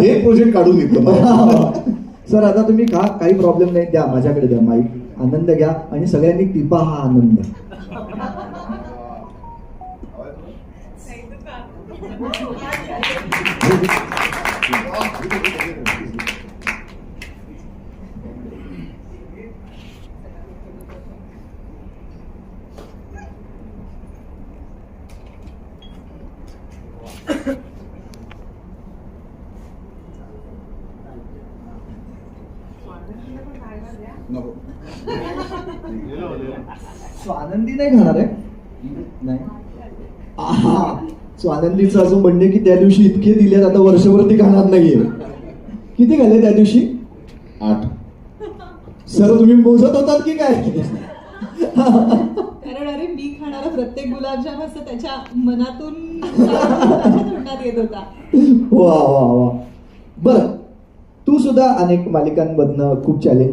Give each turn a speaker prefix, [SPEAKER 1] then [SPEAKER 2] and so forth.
[SPEAKER 1] हे प्रोजेक्ट काढून येतो
[SPEAKER 2] सर आता तुम्ही का काही प्रॉब्लेम नाही द्या माझ्याकडे द्या माईक आनंद घ्या आणि सगळ्यांनी टिपा हा आनंद.
[SPEAKER 1] नको.
[SPEAKER 2] सो आनंदी नाही खाणार आहे? नाही. आहा. सो आनंदीचं असं म्हणणे की त्या दिवशी इतके दिलेत आता वर्षभर ती खाणार नाहीये. किती खाल्ले त्या दिवशी?
[SPEAKER 1] आठ.
[SPEAKER 2] सर तुम्ही मोजत होतात की काय?
[SPEAKER 3] कारण अरे मी खाणारा प्रत्येक गुलाबजाम असं त्याच्या मनातून तोंडात येत होता.
[SPEAKER 2] वा वा वा. बर. सुद्धा अनेक मालिकांमधनं खूप चॅलेंजिंग